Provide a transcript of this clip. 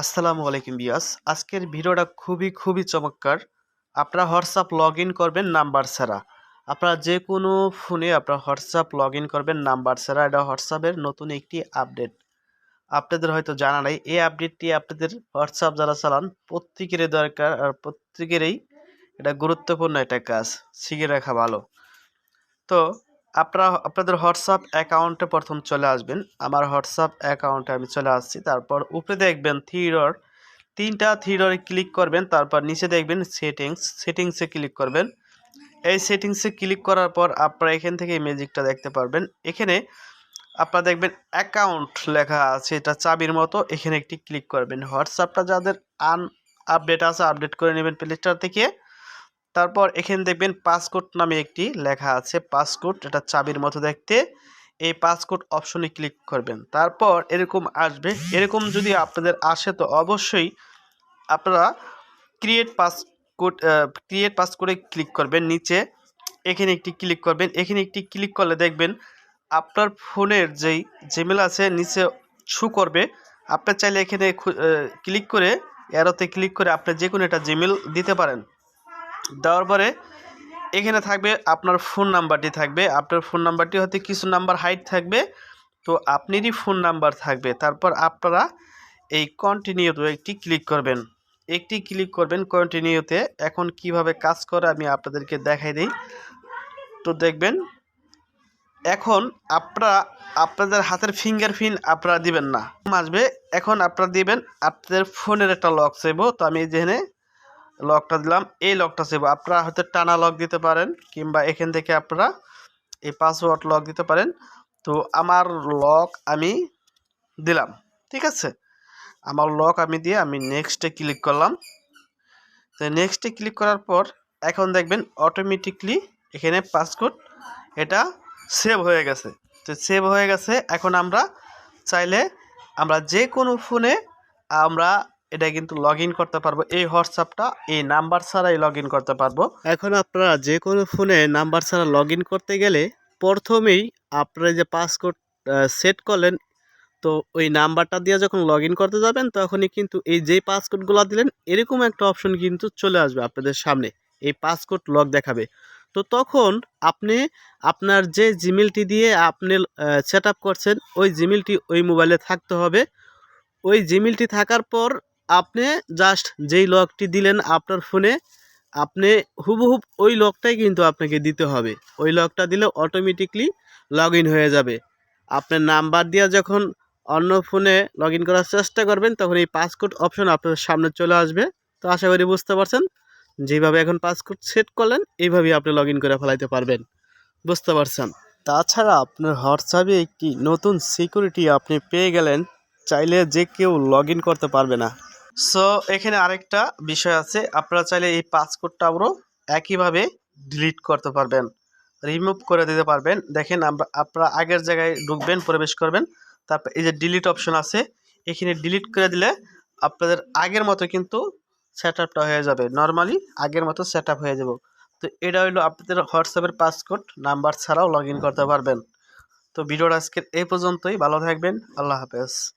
আসসালামু আলাইকুম বিয়াস আজকের ভিডিওটা খুবই খুবই চমৎকার। আপনারা হোয়াটসঅ্যাপ লগ করবেন, নাম্বার ছাড়া। আপনারা যে কোনো ফোনে আপনারা হোয়াটসঅ্যাপ লগ করবেন, নাম্বার ছাড়া। এটা হোয়াটসঅ্যাপের নতুন একটি আপডেট। আপনাদের হয়তো জানা নাই, এই আপডেটটি আপনাদের হোয়াটসঅ্যাপ যারা চালান, প্রত্যেকেরই দরকার আর প্রত্যেকেরই এটা গুরুত্বপূর্ণ একটা কাজ, শিখে রাখা ভালো। তো আপনারা, আপনাদের হোয়াটসঅ্যাপ অ্যাকাউন্টে প্রথম চলে আসবেন। আমার হোয়াটসঅ্যাপ অ্যাকাউন্টে আমি চলে আসছি। তারপর উপরে দেখবেন থিরর তিনটা থ্রিডরে ক্লিক করবেন। তারপর নিচে দেখবেন সেটিংস, সেটিংসে ক্লিক করবেন। এই সেটিংসে ক্লিক করার পর আপনারা এখান থেকে ম্যাজিকটা দেখতে পারবেন। এখানে আপনারা দেখবেন অ্যাকাউন্ট লেখা আছে, এটা চাবির মতো। এখানে একটি ক্লিক করবেন। হোয়াটসঅ্যাপটা যাদের আন আপডেট আছে, আপডেট করে নেবেন প্লে স্টোর থেকে। তারপর এখানে দেখবেন পাসকোড নামে একটি লেখা আছে পাসকোড এটা চাবির মতো দেখতে। এই পাসকোড অপশনে ক্লিক করবেন। তারপর এরকম আসবে। এরকম যদি আপনাদের আসে, তো অবশ্যই আপনারা ক্রিয়েট পাসকোড ক্রিয়েট পাসকোডে ক্লিক করবেন নিচে। এখানে একটি ক্লিক করবেন। এখানে একটি ক্লিক করলে দেখবেন আপনার ফোনের যেই জিমেল আছে, নিচে শু করবে। আপনি চাইলে এখানে ক্লিক করে অ্যারোতে ক্লিক করে আপনি যে কোনো একটা জিমেল দিতে পারেন। দেওয়ার পরে এখানে থাকবে আপনার ফোন নাম্বারটি থাকবে। আপনার ফোন নাম্বারটি হয়তো কিছু নাম্বার হাইট থাকবে। তো আপনারই ফোন নাম্বার থাকবে। তারপর আপনারা এই কন্টিনিউতে একটি ক্লিক করবেন। একটি ক্লিক করবেন কন্টিনিউতে এখন কীভাবে কাজ করে আমি আপনাদেরকে দেখাই দিই। তো দেখবেন, এখন আপনারা, আপনাদের হাতের ফিঙ্গারপ্রিন্ট আপনারা দিবেন না। আসবে, এখন আপনারা দিবেন, আপনাদের ফোনের একটা লক চাইব। তো আমি যেখানে লকটা দিলাম। এই লকটা সেভ আপনারা হয়তো টানা লক দিতে পারেন কিংবা এখান থেকে আপনারা এই পাসওয়ার্ড লক দিতে পারেন। তো আমার লক আমি দিলাম, ঠিক আছে? আমার লক আমি দিয়ে আমি নেক্সটে ক্লিক করলাম। তো নেক্সটে ক্লিক করার পর এখন দেখবেন অটোমেটিকলি এখানে পাসকোড এটা সেভ হয়ে গেছে। তো সেভ হয়ে গেছে, এখন আমরা চাইলে আমরা যে কোনো ফোনে আমরা এটা কিন্তু লগ করতে পারব। এই হোয়াটসঅ্যাপটা, এই নাম্বার ছাড়াই লগ করতে পারব। এখন আপনারা যে কোনো ফোনে নাম্বার ছাড়া লগ করতে গেলে প্রথমেই আপনারা যে পাসকোড সেট করলেন, তো ওই নাম্বারটা দিয়ে যখন লগ করতে যাবেন, তখনই কিন্তু এই যেই পাসকোডগুলো দিলেন, এরকম একটা অপশন কিন্তু চলে আসবে আপনাদের সামনে। এই পাসকোড লগ দেখাবে। তো তখন আপনি, আপনার যে জিমেলটি দিয়ে আপনি সেট করছেন, ওই জিমেলটি ওই মোবাইলে থাকতে হবে। ওই জিমেলটি থাকার পর আপনি জাস্ট যেই লকটি দিলেন আপনার ফোনে আপনি হুবহুব ওই লকটাই কিন্তু আপনাকে দিতে হবে। ওই লকটা দিলে অটোমেটিকলি লগ হয়ে যাবে। আপনার নাম্বার দিয়ে যখন অন্য ফোনে লগ করার চেষ্টা করবেন, তখন এই পাসকোড অপশন আপনার সামনে চলে আসবে। তো আশা করি বুঝতে পারছেন, যেভাবে এখন পাসকোড সেট করলেন, এইভাবেই আপনি লগ করে ফেলাইতে পারবেন। বুঝতে পারছেন? তাছাড়া আপনার হোয়াটসঅ্যাপে একটি নতুন সিকিউরিটি আপনি পেয়ে গেলেন, চাইলে যে কেউ লগ করতে পারবে না। সো এখানে আরেকটা বিষয় আছে। আপনারা চাইলে এই পাসকোডটা আবারও একইভাবে ডিলিট করতে পারবেন রিমুভ করে দিতে পারবেন। দেখেন আমরা, আপনারা আগের জায়গায় ঢুকবেন, প্রবেশ করবেন, তারপর এই যে ডিলিট অপশন আছে, এখানে ডিলিট করে দিলে আপনাদের আগের মতো কিন্তু সেট আপটা হয়ে যাবে। নর্মালি আগের মতো সেট হয়ে যাব। তো এটা হলো আপনাদের হোয়াটসঅ্যাপের পাসকোড নাম্বার ছাড়াও লগ করতে পারবেন। তো ভিডিওটা আজকের এই পর্যন্তই। ভালো থাকবেন। আল্লাহ হাফেজ।